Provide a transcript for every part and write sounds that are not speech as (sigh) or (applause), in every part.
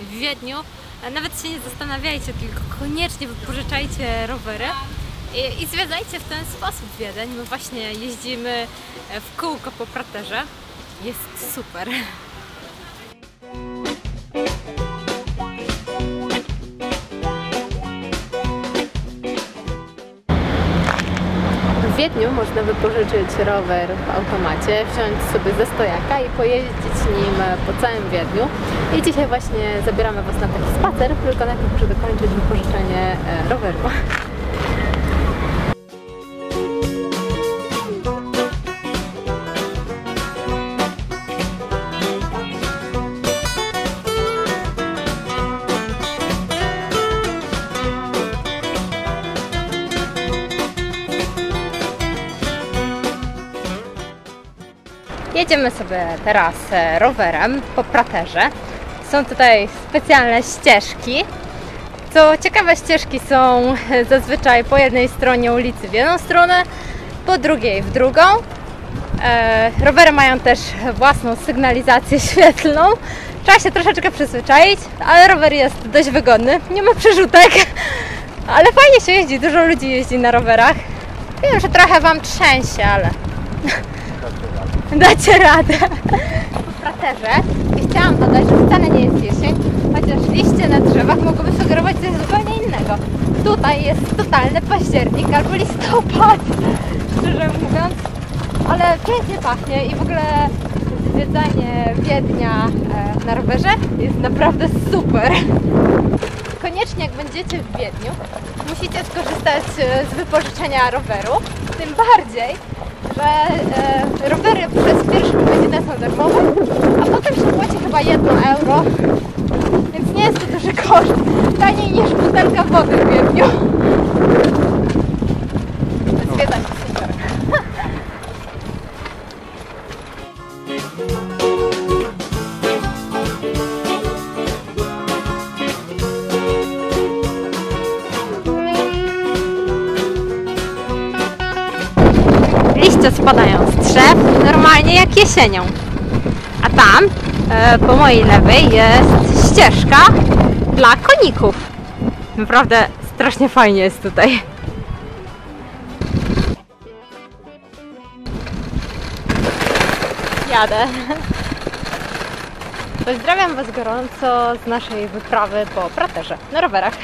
w Wiedniu, e, nawet się nie zastanawiajcie, tylko koniecznie wypożyczajcie rowery i, i zwiedzajcie w ten sposób Wiedeń. My właśnie jeździmy e, w kółko po praterze. Jest super. W Wiedniu można wypożyczyć rower w automacie, wziąć sobie ze stojaka i pojeździć nim po całym Wiedniu. I dzisiaj właśnie zabieramy Was na taki spacer, tylko najpierw muszę dokończyć wypożyczenie e, roweru. Jedziemy sobie teraz e, rowerem po praterze. Są tutaj specjalne ścieżki. Co ciekawe, ścieżki są (laughs) zazwyczaj po jednej stronie ulicy w jedną stronę, po drugiej w drugą. E, rowery mają też własną sygnalizację (laughs) świetlną. Trzeba się troszeczkę przyzwyczaić, ale rower jest dość wygodny. Nie ma przerzutek, (laughs) ale fajnie się jeździ. Dużo ludzi jeździ na rowerach. Wiem, że trochę Wam trzęsie, ale dacie radę po praterze i chciałam dodać, że wcale nie jest jesień, chociaż liście na drzewach mogłyby sugerować coś zupełnie innego. Tutaj jest totalny październik albo listopad, szczerze mówiąc, ale pięknie pachnie i w ogóle zwiedzanie Wiednia e, na rowerze jest naprawdę super. Koniecznie jak będziecie w Wiedniu, musicie skorzystać e, z wypożyczenia roweru, tym bardziej, że e, rowery przez pierwszą godzinę są darmowe, a potem się płaci chyba 1 euro, więc nie jest to duży koszt. Taniej niż butelka wody w Wiedniu. Liście spadają z drzew normalnie jak jesienią. A tam e, po mojej lewej jest ścieżka dla koników. Naprawdę strasznie fajnie jest tutaj. Jadę. Pozdrawiam Was gorąco z naszej wyprawy po praterze na rowerach.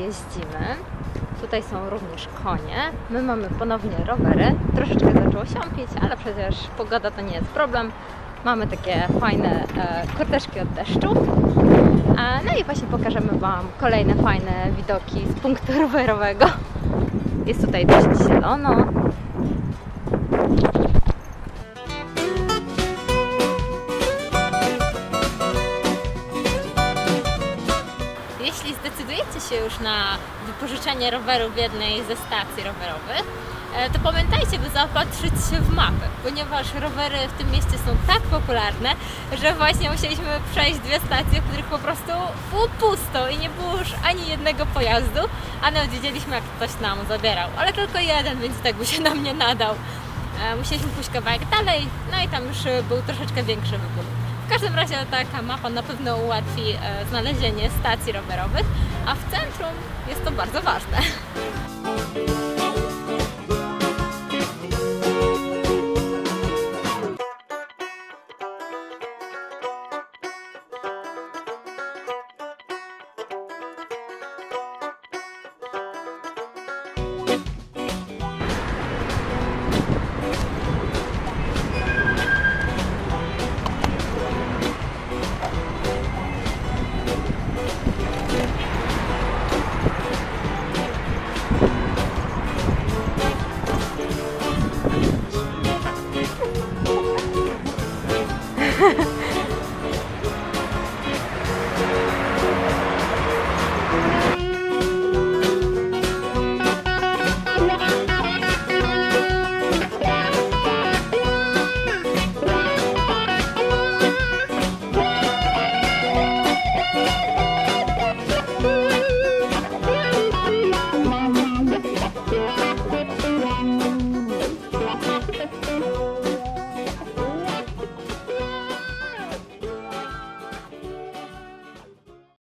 Jeździmy. Tutaj są również konie. My mamy ponownie rowery. Troszeczkę zaczęło siąpić, ale przecież pogoda to nie jest problem. Mamy takie fajne e, kurteczki od deszczu. E, no i właśnie pokażemy Wam kolejne fajne widoki z punktu (laughs) rowerowego. Jest tutaj dość zielono. Jeśli zdecydujecie się już na wypożyczenie roweru w jednej ze stacji rowerowych, e, to pamiętajcie, by zaopatrzyć się w mapy, ponieważ rowery w tym mieście są tak popularne, że właśnie musieliśmy przejść dwie stacje, w których po prostu było pusto i nie było już ani jednego pojazdu, a nawet widzieliśmy, jak ktoś nam zabierał, ale tylko jeden, więc tak by się nam nie nadał. E, Musieliśmy pójść kawałek dalej, no i tam już był troszeczkę większy wybór. W każdym razie taka mapa na pewno ułatwi e, znalezienie stacji rowerowych, a w centrum jest to bardzo ważne.